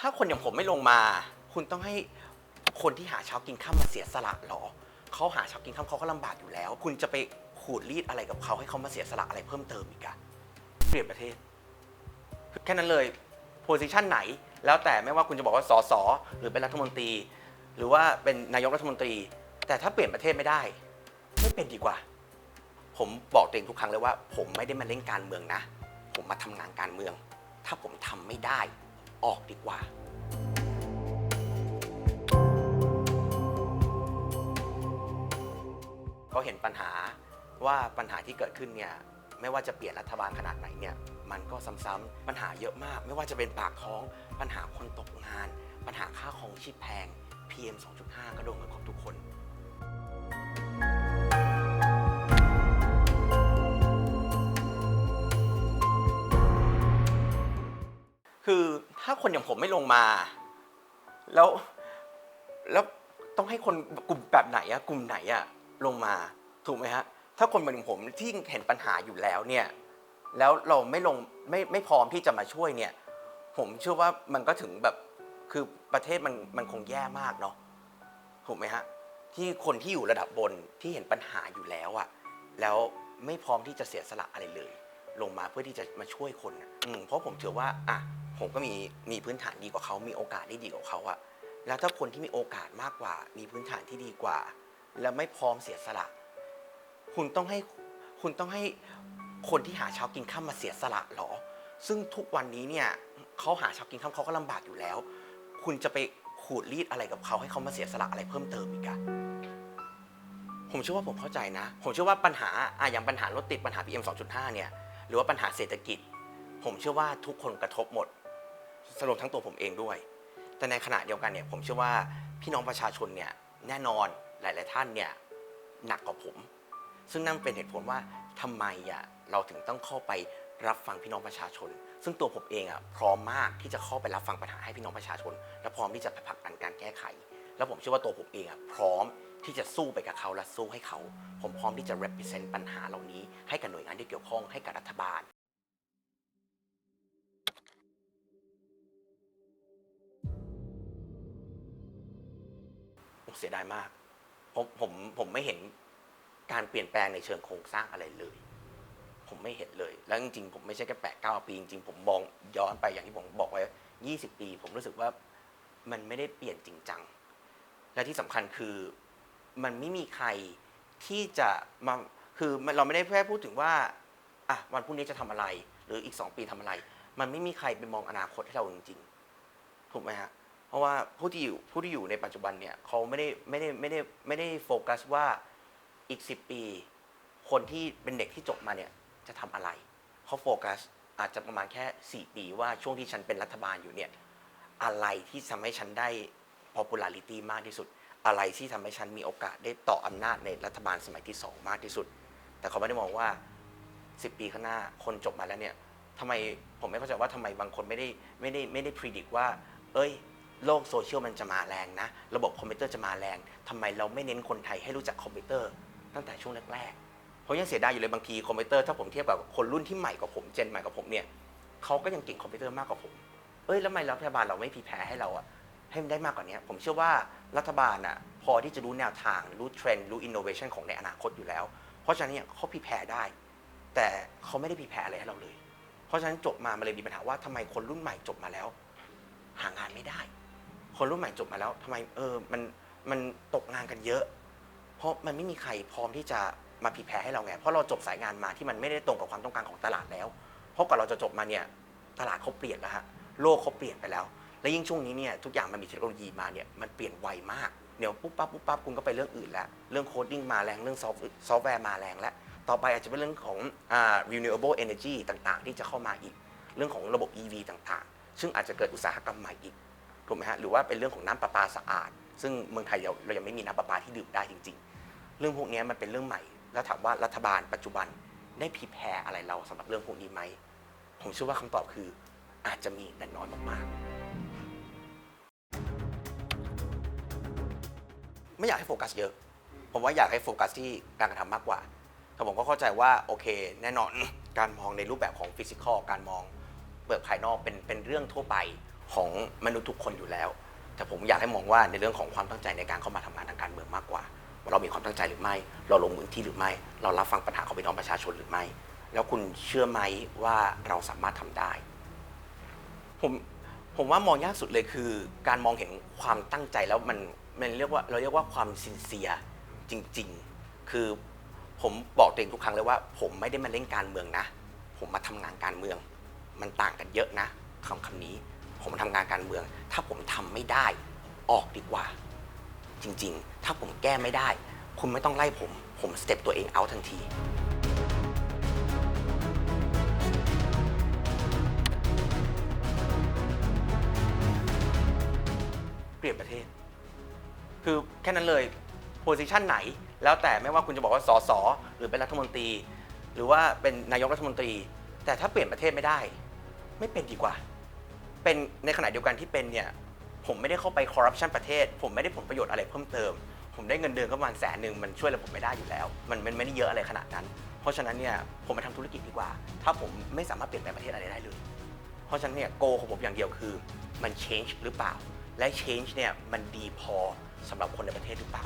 ถ้าคนอย่างผมไม่ลงมา คุณต้องให้คนที่หาเช้ากินข้ามมาเสียสละหรอเขาหาเช้ากินข้ามเขาก็ลำบากอยู่แล้ว คุณจะไปขูดรีดอะไรกับเขาให้เขามาเสียสละอะไรเพิ่มเติมอีกอะเปลี่ยนประเทศ แค่นั้นเลยโพสิชันไหน แล้วแต่ไม่ว่าคุณจะบอกว่าสสหรือเป็นรัฐมนตรี หรือว่าเป็นนายกรัฐมนตรี แต่ถ้าเปลี่ยนประเทศไม่ได้ ไม่เป็นดีกว่า ผมบอกตัวเองทุกครั้งเลยว่า ผมไม่ได้มาเล่นการเมืองนะ ผมมาทำงานการเมือง ถ้าผมทำไม่ได้ ออกดีกว่าเขาเห็นปัญหาว่าปัญหาที่เกิดขึ้นเนี่ยไม่ว่าจะเปลี่ยนรัฐบาลขนาดไหนเนี่ยมันก็ซ้ำๆปัญหาเยอะมาก ไม่ว่าจะเป็นปากท้องปัญหาคนตกงาน ปัญหาค่าของชีพแพง PM 2.5 ก็โดนกันครบทุกคน คือ ถ้าคนอย่างผมไม่ลงมา แล้วแล้วต้องให้คนกลุ่มแบบไหนอะกลุ่มไหนอะลงมาถูกไหมฮะถ้าคนเหมือนผมที่เห็นปัญหาอยู่แล้วเนี่ยแล้วเราไม่ลงไม่ไม่พร้อมที่จะมาช่วยเนี่ย ผมเชื่อว่ามันก็ถึงแบบคือประเทศมันมันคงแย่มากเนาะถูกไหมฮะที่คนที่อยู่ระดับบนที่เห็นปัญหาอยู่แล้วอะแล้วไม่พร้อมที่จะเสียสละอะไรเลย ลงมาเพื่อที่จะมาช่วยคนอะอืมเพราะผมเชื่อว่าอะ ผมก็มีมีพื้นฐานดีกว่าเขามีโอกาสได้ดีกว่าเขาอะแล้วถ้าคนที่มีโอกาสมากกว่า มีพื้นฐานที่ดีกว่า แล้วไม่พร้อมเสียสละ คุณต้องให้คุณต้องให้คนที่หาเช้ากินข้ามมาเสียสละหรอ ซึ่งทุกวันนี้เนี่ยเขาหาเช้ากินข้ามเขาก็ลำบากอยู่แล้ว คุณจะไปขูดรีดอะไรกับเขาให้เขามาเสียสละอะไรเพิ่มเติมอีกอะผมเชื่อว่าผมเข้าใจนะ ผมเชื่อว่าปัญหาอะอย่างปัญหารถติดปัญหา PM 2.5 เนี่ย หรือว่าปัญหาเศรษฐกิจ ผมเชื่อว่าทุกคนกระทบหมด สรุปทั้งตัวผมเองด้วย แต่ในขณะเดียวกันเนี่ยผมเชื่อว่าพี่น้องประชาชนเนี่ยแน่นอนหลาย ๆ ท่านเนี่ยหนักกว่าผม ซึ่งนั่นเป็นเหตุผลว่าทำไมอะเราถึงต้องเข้าไปรับฟังพี่น้องประชาชน ซึ่งตัวผมเองอะพร้อมมากที่จะเข้าไปรับฟังปัญหาให้พี่น้องประชาชน และพร้อมที่จะไปผลักดันการแก้ไข แล้วผมเชื่อว่าตัวผมเองอะพร้อมที่จะสู้ไปกับเขาและสู้ให้เขา ผมพร้อมที่จะ represent ปัญหาเหล่านี้ ให้กับหน่วยงานที่เกี่ยวข้องให้กับรัฐบาล เสียดายมาก ผมผมผมไม่เห็นการเปลี่ยนแปลงในเชิงโครงสร้างอะไรเลย ผมไม่เห็นเลย แล้วจริงๆ ผมไม่ใช่แค่แปดเก้าปี จริงๆ ผมมองย้อนไปอย่างที่ผมบอกไว้20ปี ผมรู้สึกว่ามันไม่ได้เปลี่ยนจริงจัง และที่สำคัญคือมันไม่มีใครที่จะมาคือเราไม่ได้แค่พูดถึงว่าอะวันพรุ่งนี้จะทำอะไร หรืออีก2ปีทำอะไร มันไม่มีใครไปมองอนาคตให้เราจริงๆถูกไหมฮะ เพราะว่าผู้ที่อยู่ผู้ที่อยู่ในปัจจุบันเนี่ยเขาไม่ได้ไม่ได้ไม่ได้ไม่ได้โฟกัสว่าอีก 10 ปี คนที่เป็นเด็กที่จบมาเนี่ยจะทำอะไรเขาโฟกัสอาจจะประมาณแค่ 4 ปีว่าช่วงที่ฉันเป็นรัฐบาลอยู่เนี่ยอะไรที่ทำให้ฉันได้ popularity มากที่สุด อะไรที่ทำให้ฉันมีโอกาสได้ต่ออำนาจในรัฐบาลสมัยที่ 2 มากที่สุด แต่เขาไม่ได้มองว่า 10 ปีข้างหน้าคนจบมาแล้วเนี่ยทำไมผมไม่เข้าใจว่าทำไมบางคนไม่ได้ไม่ได้ไม่ได้พิจิตรว่า เอ้ย โลกโซเชียลมันจะมาแรงนะ ระบบคอมพิวเตอร์จะมาแรงทำไมเราไม่เน้นคนไทยให้รู้จักคอมพิวเตอร์ตั้งแต่ช่วงแรกๆ เพราะยังเสียดายอยู่เลยบางทีคอมพิวเตอร์ถ้าผมเทียบกับคนรุ่นที่ใหม่กว่าผมเจนใหม่กว่าผมเนี่ยเขาก็ยังเก่งคอมพิวเตอร์มากกว่าผม เอ้ยแล้วทำไมรัฐบาลเราไม่พีแพรให้เราอะให้มันได้มากกว่านี้ผมเชื่อว่ารัฐบาลอะพอที่จะรู้แนวทางรู้เทรนด์รู้อินโนเวชันของในอนาคตอยู่แล้ว เพราะฉะนั้นเนี่ยเขาพีแพรได้ แต่เขาไม่ได้พีแพรอะไรให้เราเลย เพราะฉะนั้นจบมามันเลยมีปัญหาว่าทำไมคนรุ่นใหม่จบมาแล้ว หางานไม่ได้ คนรุ่นใหม่จบมาแล้วทำไมเออมันมันตกงานกันเยอะ เพราะมันไม่มีใครพร้อมที่จะมาพรีแพร์ให้เราไง เพราะเราจบสายงานมาที่มันไม่ได้ตรงกับความต้องการของตลาดแล้ว เพราะก่อนเราจะจบมาเนี่ยตลาดเขาเปลี่ยนแล้วฮะโลกเขาเปลี่ยนไปแล้ว และยิ่งช่วงนี้เนี่ยทุกอย่างมันมีเทคโนโลยีมาเนี่ยมันเปลี่ยนไวมากเดี๋ยวปุ๊บปั๊บปุ๊บปั๊บคุณก็ไปเรื่องอื่นแล้วเรื่องโคดดิ้งมาแรงเรื่องซอฟต์ซอฟต์แวร์มาแรงแล้วต่อไปอาจจะเป็นเรื่องของอ่า renewable energy ต่างๆ ที่จะเข้ามาอีก เรื่องของระบบ EV ต่างๆ ซึ่งอาจจะเกิดอุตสาหกรรมใหม่อีก ถูกไหมฮะหรือว่าเป็นเรื่องของน้ำประปาสะอาด ซึ่งเมืองไทยเราเรายังไม่มีน้ำประปาที่ดื่มได้จริง ๆ เรื่องพวกนี้มันเป็นเรื่องใหม่ แล้วถามว่ารัฐบาลปัจจุบันได้พรีแพรอะไรเราสำหรับเรื่องพวกนี้ไหมผมเชื่อว่าคำตอบคืออาจจะมีแต่น้อยมากๆ ไม่อยากให้โฟกัสเยอะ ผมว่าอยากให้โฟกัสที่การกระทำมากกว่าแต่ผมก็เข้าใจว่าโอเค แน่นอนการมองในรูปแบบของฟิสิกอลการมองเปลือกภายนอกเป็นเป็นเรื่องทั่วไป ของมนุษย์ทุกคนอยู่แล้ว แต่ผมอยากให้มองว่าในเรื่องของความตั้งใจในการเข้ามาทำงานทางการเมืองมากกว่าว่าเรามีความตั้งใจหรือไม่ เราลงมือที่หรือไม่ เรารับฟังปัญหาของพี่น้องประชาชนหรือไม่ แล้วคุณเชื่อไหมว่าเราสามารถทำได้ ผมผมว่ามองยากสุดเลยคือ การมองเห็นความตั้งใจแล้วมันมันเรียกว่าเราเรียกว่าความซินเซียจริง ๆ คือผมบอกตัวเองทุกครั้งเลยว่า ผมไม่ได้มาเล่นการเมืองนะ ผมมาทำงานการเมือง มันต่างกันเยอะนะคำคำนี้ ผมทำงานการเมือง ถ้าผมทำไม่ได้ ออกดีกว่า จริงๆ ถ้าผมแก้ไม่ได้ คุณไม่ต้องไล่ผม ผมสเต็ปตัวเองเอาทันทีเปลี่ยนประเทศ คือแค่นั้นเลยโพสิชันไหน แล้วแต่ไม่ว่าคุณจะบอกว่าสสหรือเป็นรัฐมนตรี หรือว่าเป็นนายกรัฐมนตรี แต่ถ้าเปลี่ยนประเทศไม่ได้ ไม่เป็นดีกว่า เป็นในขณะเดียวกันที่เป็นเนี่ยผมไม่ได้เข้าไปคอร์รัปชันประเทศ ผมไม่ได้ผลประโยชน์อะไรเพิ่มเติม ผมได้เงินเดือนก็ประมาณแสนหนึ่งมันช่วยอะไรผมไม่ได้อยู่แล้ว มันมันไม่ได้เยอะอะไรขนาดนั้น เพราะฉะนั้นเนี่ยผมมาทำธุรกิจดีกว่า ถ้าผมไม่สามารถเปลี่ยนแปลงประเทศอะไรได้เลย เพราะฉะนั้นเนี่ยโกของผมอย่างเดียวคือมัน change หรือเปล่า และ change เนี่ยมันดีพอสำหรับคนในประเทศหรือเปล่า